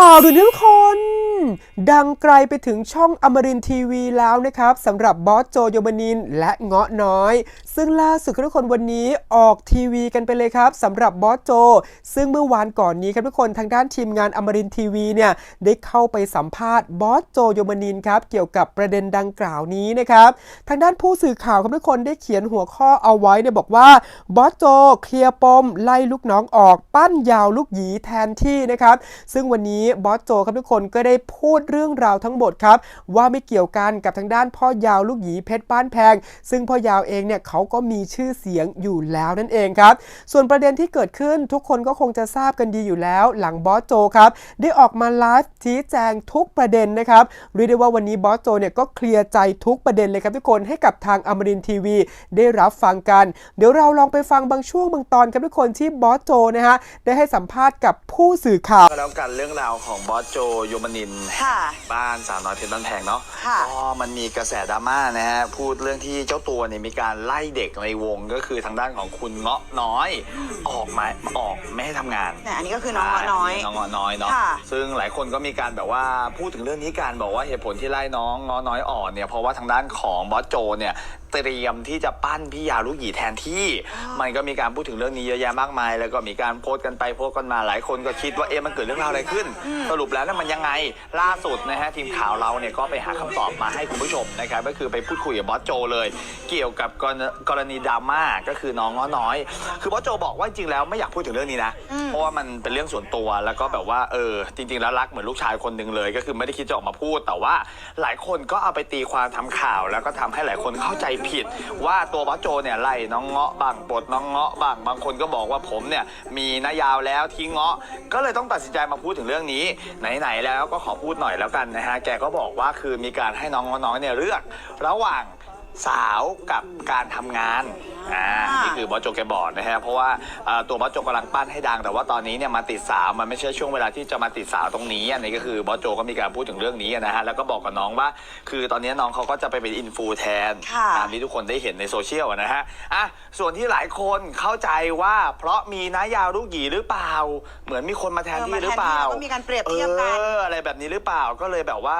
ข่าวด่วนทุกคน ดังไกลไปถึงช่องอมรินทีวีแล้วนะครับสำหรับบอสโจโยมานินและเงาะน้อย ซึ่งล่าสุดทุกคนวันนี้ออกทีวีกันไปเลยครับสำหรับบอสโจ ซึ่งเมื่อวานก่อนนี้ครับทุกคนทางด้านทีมงานอมรินทีวีเนี่ยได้เข้าไปสัมภาษณ์บอสโจโยมานินครับเกี่ยวกับประเด็นดังกล่าวนี้นะครับทางด้านผู้สื่อข่าวครับทุกคนได้เขียนหัวข้อเอาไว้เนี่ยบอกว่าบอสโจเคลียร์ปมไล่ลูกน้องออก ปั้นยาวลูกหยีแทนที่นะครับซึ่งวันนี้บอสโจครับทุกคนก็ได้พูดเรื่องราวทั้งหมดครับ ว่าไม่เกี่ยวกันกับทางด้านพ่อยาวลูกหยีเพชรบ้านแพง ซึ่งพ่อยาวเองเนี่ยเขาก็มีชื่อเสียงอยู่แล้วนั่นเองครับ ส่วนประเด็นที่เกิดขึ้นทุกคนก็คงจะทราบกันดีอยู่แล้ว หลังบอสโจครับได้ออกมาไลฟ์ชี้แจงทุกประเด็นนะครับเรียกได้ว่าวันนี้บอสโจเนี่ยก็เคลียร์ใจทุกประเด็นเลยครับทุกคนให้กับทางอมรินทีวี ได้รับฟังกัน เดี๋ยวเราลองไปฟังบางช่วงบางตอนครับทุกคนที่บอสโจนะฮะได้ให้สัมภาษณ์กับผู้สื่อข่าว ก็แล้วกันเรื่องราวของบอสโจโยมานินนค่ะบ้านสาวน้อยเพชรบ้านแพงเนาะค่ะก็มันมีกระแสดราม่านะฮะพูดเรื่องที่เจ้าตัวเนี่ยมีการไล่เด็กในวงก็คือทางด้านของคุณเงาะน้อย ออกมาออกไม่ให้ทำงานแต่อันนี้ก็คือน้องเงาะน้อยน้องเงาะน้อยเนาะค่ะ ซึ่งหลายคนก็มีการแบบว่าพูดถึงเรื่องนี้การบอกว่าเหตุผลที่ไล่น้องเงาะน้อยออกเนี่ยเพราะว่าทางด้านของบอสโจเนี่ยเตรียมที่จะปั้นพี่ยาลูกหยีแทนที่ มันก็มีการพูดถึงเรื่องนี้เยอะแยะมากมาย แล้วก็มีการโพสต์กันไปโพสต์กันมาหลายคนก็คิดว่าเอ๊ะมันเกิดเรื่องราวอะไรขึ้น สรุปแล้วนั่นมันยังไงล่าสุดนะฮะทีมข่าวเราเนี่ยก็ไปหาคำตอบมาให้คุณผู้ชมนะครับก็คือไปพูดคุยกับบอสโจเลย เกี่ยวกับกรณกรณีดราม่าก็คือน้องง้อน้อย คือบอสโจบอกว่าจริงๆแล้วไม่อยากพูดถึงเรื่องนี้นะ เพราะว่ามันเป็นเรื่องส่วนตัวแล้วก็แบบว่าเออจริง ๆ แล้วรักเหมือนลูกชายคนหนึ่งเลย ก็คือไม่ได้คิดจะออกมาพูด แต่ว่าหลายคนก็เอาไปตีความทำข่าว แล้วก็ทำให้หลายคนเข้าใจผิด ว่าตัวบอสโจเนี่ยไล่น้องเงาะบ้างปลดน้องเงาะบ้างบางคนก็บอกว่าผมเนี่ยมีนายาวแล้วทิ้งเงาะก็เลยต้องตัดสินใจมาพูดถึงเรื่องนี้ไหนๆแล้วก็ขอพูดหน่อยแล้วกันนะฮะแกก็บอกว่าคือมีการให้น้องๆเนี่ยเลือก ระหว่าง สาวกับการทำงานอ่าอ่านี่นี่คือบอสโจแกบอกนะฮะเพราะว่าเอ่อตัวบอสโจกำลังปั้นให้ดัง แต่ว่าตอนนี้เนี่ยมาติดสาวมันไม่ใช่ช่วงเวลาที่จะมาติดสาวตรงนี้อันนี้ก็คือบอสโจก็มีการพูดถึงเรื่องนี้นะฮะแล้วก็บอกกับน้องว่า คือตอนนี้น้องเขาก็จะไปเป็นอินฟูแทนค่ะ ตามที่ทุกคนได้เห็นในโซเชียลอะนะฮะอะส่วนที่หลายคนเข้าใจว่า เพราะมีน้ายาวลูกหยีหรือเปล่า เหมือนมีคนมาแทนที่หรือเปล่า เออมาแทนที่แล้วก็มีการเปรียบเทียบกัน เอออะไรแบบนี้หรือเปล่าก็เลยแบบว่า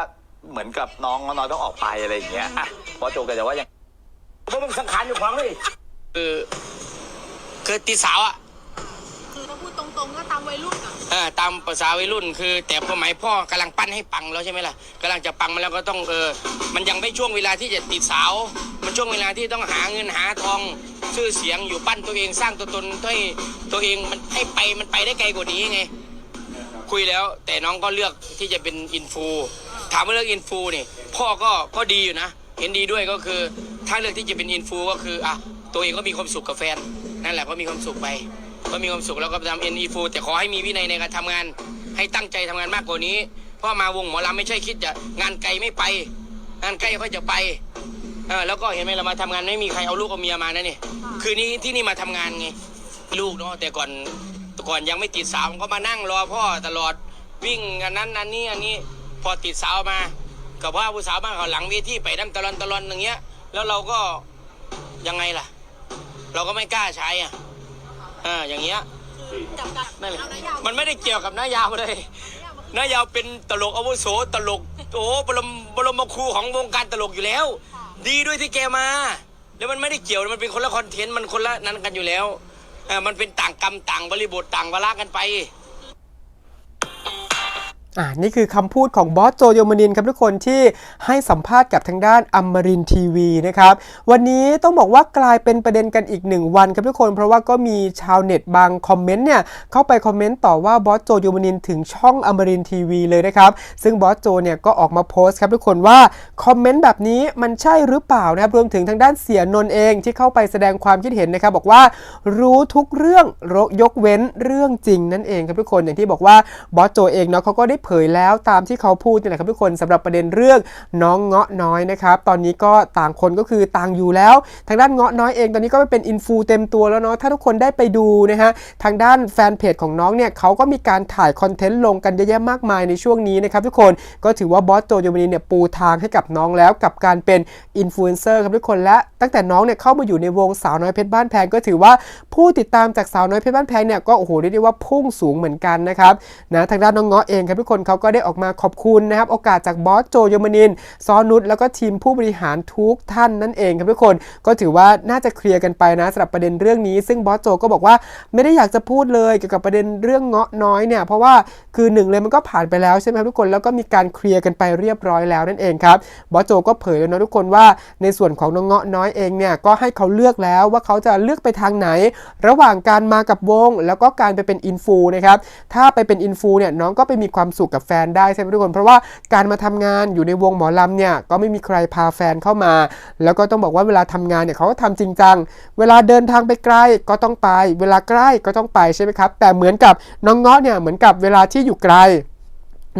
เหมือนกับน้องน้อยต้องออกไปอะไรอย่างเงี้ยอะบอสโจก็จะว่ายังเพราะมึงสังขารอยู่ขวางเลยคือคือตีสาวอะคือถ้าพูดตรงๆก็ตามวัยรุ่นอะเออตามภาษาวัยรุ่น คือ แต่สมัยพ่อกำลังปั้นให้ปังแล้วใช่ไหมล่ะกำลังจะปังมาแล้วก็ต้องเออมันยังไม่ช่วงเวลาที่จะติดสาว มันช่วงเวลาที่ต้องหาเงินหาทองชื่อเสียงอยู่ปั้นตัวเองสร้างตัวตนให้ตัวเองมันให้ไปมันไปได้ไกลกว่านี้ไง คุยแล้ว แต่น้องก็เลือกที่จะเป็นอินฟูถามว่าเลือกอินฟูนี่พ่อก็ก็ดีอยู่นะ เห็นดีด้วยก็คือ ถ้าเลือกที่จะเป็นอินฟูก็คืออะตัวเองก็มีความสุขกับแฟนนั่นแหละก็มีความสุขไป ก็มีความสุขแล้วก็ทำเอ็นอินฟูแต่ขอให้มีวินัยในการทำงาน ให้ตั้งใจทำงานมากกว่านี้ เพราะมาวงหมอลำไม่ใช่คิดจะงานไกลไม่ไป งานใกล้ก็จะไปเออแล้วก็เห็นไหมเรามาทำงานไม่มีใครเอาลูกเอาเมียมานะนี่คืนนี้ที่นี่มาทำงานไงลูกเนาะแต่ก่อน แต่ก่อนยังไม่ติดสาวก็มานั่งรอพ่อตลอดวิ่งอันนั้นอันนี้อันนี้พอติดสาวมากับว่าผู้สาวบ้านเขาหลังเวทีไปนั่งตะลอนตะลอนอย่างเงี้ย แล้วเราก็ยังไงล่ะ เราก็ไม่กล้าใช้อะเอออย่างเงี้ยนั่นแหลยมันไม่ได้เกี่ยวกับน้ายาวเลยน้ายาวเป็นตลกอาวุโสตลกโอ้บรมบรมครูของวงการตลกอยู่แล้ว ดีด้วยที่แกมา แล้วมันไม่ได้เกี่ยวมันเป็นคนละคอนเทนต์มันคนละนั้นกันอยู่แล้ว มันเป็นต่างกรรมต่างบริบทต่างวาระกันไป อ่านี่คือคำพูดของบอสโจโยมานินครับทุกคนที่ให้สัมภาษณ์กับทางด้านอมรินทีวีนะครับ วันนี้ต้องบอกว่ากลายเป็นประเด็นกันอีกหนึ่งวันครับทุกคน เพราะว่าก็มีชาวเน็ตบางคอมเมนต์เนี่ยเข้าไปคอมเมนต์ต่อว่าบอสโจโยมานินถึงช่องอมรินทีวีเลยนะครับ ซึ่งบอสโจเนี่ยก็ออกมาโพสต์ครับทุกคนว่าคอมเมนต์แบบนี้มันใช่หรือเปล่านะครับรวมถึงทางด้านเสียนนท์เองที่เข้าไปแสดงความคิดเห็นนะครับบอกว่ารู้ทุกเรื่องยกเว้นเรื่องจริงนั่นเองครับทุกคนอย่างที่บอกว่าบอสโจเองเนาะเขาก็ได้เผยแล้วตามที่เขาพูดนี่แหละครับทุกคนสำหรับประเด็นเรื่องน้องเงาะน้อยนะครับ ตอนนี้ก็ต่างคนก็คือต่างอยู่แล้ว ทางด้านเงาะน้อยเองตอนนี้ก็ไปเป็นอินฟูเต็มตัวแล้วเนาะถ้าทุกคนได้ไปดูนะฮะทางด้านแฟนเพจของน้องเนี่ยเขาก็มีการถ่ายคอนเทนต์ลงกันเยอะแยะมากมายในช่วงนี้นะครับทุกคนก็ถือว่าบอสโจโยมานีเนี่ยปูทางให้กับน้องแล้วกับการเป็นอินฟลูเอนเซอร์ครับทุกคนและตั้งแต่น้องเนี่ยเข้ามาอยู่ในวงสาวน้อยเพชรบ้านแพงก็ถือว่าผู้ติดตามจากสาวน้อยเพชรบ้านแพงเนี่ยก็โอ้โหเรียกได้ว่าพุ่งสูงเหมือนกันนะครับนะทางด้านน้องเงาะเองครับทุกคนเขาก็ได้ออกมาขอบคุณนะครับ โอกาสจากบอสโจโยมานินซอนุชแล้วก็ทีมผู้บริหารทุกท่านนั่นเองครับทุกคนก็ถือว่าน่าจะเคลียร์กันไปนะสำหรับประเด็นเรื่องนี้ ซึ่งบอสโจก็บอกว่าไม่ได้อยากจะพูดเลยเกี่ยวกับประเด็นเรื่องเงาะน้อยเนี่ยเพราะว่าคือหนึ่งเลยมันก็ผ่านไปแล้วใช่ไหมครับทุกคนแล้วก็มีการเคลียร์กันไปเรียบร้อยแล้วนั่นเองครับบอสโจก็เผยแล้วนะทุกคนว่าในส่วนของน้องเงาะน้อยเองเนี่ยก็ให้เขาเลือกแล้วว่าเขาจะเลือกไปทางไหน ระหว่างการมากับวง แล้วก็การไปเป็นอินฟูนะครับถ้าไปเป็นอินฟูเนี่ยน้องก็ไปมีความสุขกับแฟนได้ใช่ไหมทุกคน เพราะว่าการมาทำงานอยู่ในวงหมอลำเนี่ยก็ไม่มีใครพาแฟนเข้ามา แล้วก็ต้องบอกว่าเวลาทำงานเนี่ยเขาก็ทำจริงจัง เวลาเดินทางไปไกลก็ต้องไป เวลาใกล้ก็ต้องไปใช่ไหมครับ แต่เหมือนกับน้องเงาะเนี่ยเหมือนกับเวลาที่อยู่ไกล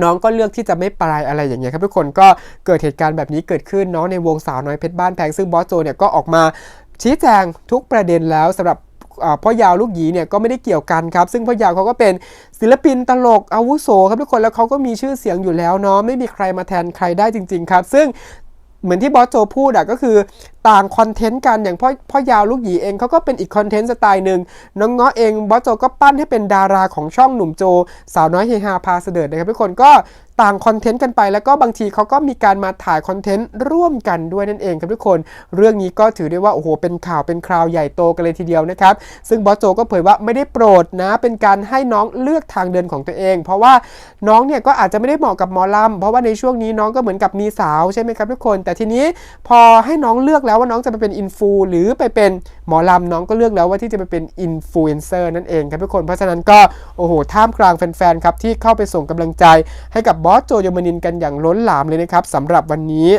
น้องก็เลือกที่จะไม่ไปอะไรอย่างเงี้ยครับทุกคนก็เกิดเหตุการณ์แบบนี้เกิดขึ้นน้องในวงสาวน้อยเพชรบ้านแพงซึ่งบอสโจเนี่ยก็ออกมาชี้แจงทุกประเด็นแล้วสำหรับ พ่อยาวลูกหยีเนี่ยก็ไม่ได้เกี่ยวกันครับ ซึ่งพ่อยาวเขาก็เป็นศิลปินตลกอาวุโสครับทุกคนแล้วเขาก็มีชื่อเสียงอยู่แล้วเนาะไม่มีใครมาแทนใครได้จริง ๆ ครับ ซึ่งเหมือนที่บอสโจพูดอะก็คือต่างคอนเทนต์กันอย่างพ่อพ่อยาวลูกหยีเองเขาก็เป็นอีกคอนเทนต์สไตล์หนึ่งน้องเงาะเองบอสโจก็ปั้นให้เป็นดาราของช่องหนุ่มโจ สาวน้อยเฮฮาพาเสดิร์ดนะครับทุกคนก็ ต่างคอนเทนต์กันไป แล้วก็บางทีเขาก็มีการมาถ่ายคอนเทนต์ร่วมกันด้วยนั่นเองครับทุกคน เรื่องนี้ก็ถือได้ว่าโอ้โหเป็นข่าวเป็นคราวใหญ่โตกันเลยทีเดียวนะครับ ซึ่งบอสโจก็เผยว่าไม่ได้โปรดนะ เป็นการให้น้องเลือกทางเดินของตัวเอง เพราะว่าน้องเนี่ยก็อาจจะไม่ได้เหมาะกับหมอลำเพราะว่าในช่วงนี้น้องก็เหมือนกับมีสาวใช่ไหมครับทุกคน แต่ทีนี้พอให้น้องเลือกแล้วว่าน้องจะไปเป็นอินฟูหรือไปเป็น หมอลำน้องก็เลือกแล้วว่าที่จะไปเป็นอินฟลูเอนเซอร์นั่นเองครับทุกคนเพราะฉะนั้นก็โอ้โหท่ามกลางแฟนๆครับที่เข้าไปส่งกำลังใจให้กับบอสโจโยมานินกันอย่างล้นหลามเลยนะครับสำหรับวันนี้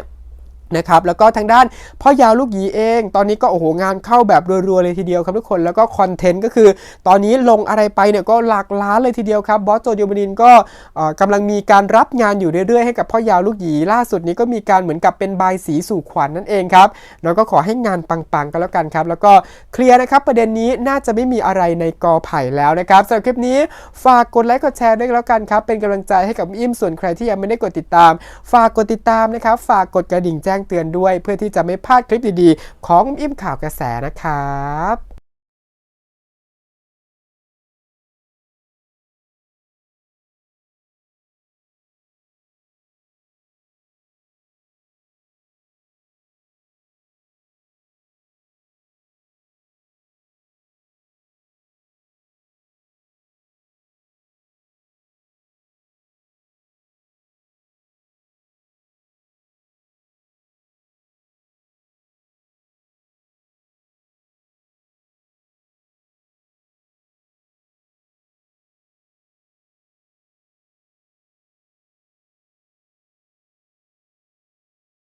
นะครับแล้วก็ทางด้านพ่อยาวลูกหยีเอง ตอนนี้ก็โอ้โหงานเข้าแบบรัวๆเลยทีเดียวครับทุกคนแล้วก็คอนเทนต์ก็คือ ตอนนี้ลงอะไรไปเนี่ยก็หลักล้านเลยทีเดียวครับบอสโจโยมานินก็เอ่อกำลังมีการรับงานอยู่เรื่อยๆให้กับพ่อยาวลูกหยีล่าสุดนี้ก็มีการเหมือนกับเป็นบายสีสู่ขวัญนนั่นเองครับแล้วก็ขอให้งานปังๆกันแล้วกันครับ แล้วก็เคลียร์นะครับประเด็นนี้น่าจะไม่มีอะไรในกอไผ่แล้วนะครับสำหรับคลิปนี้ฝากกดไลค์กดแชร์ด้วยแล้วกันครับเป็นกำลังใจให้กับอิ่มส่วนใครที่ยังไม่ได้กดติดตาม ฝากกดติดตามนะครับฝากกดกระดิ่งแจ้งเตือนด้วย เพื่อที่จะไม่พลาดคลิปดีๆ ของอิ่มข่าวกระแสนะครับ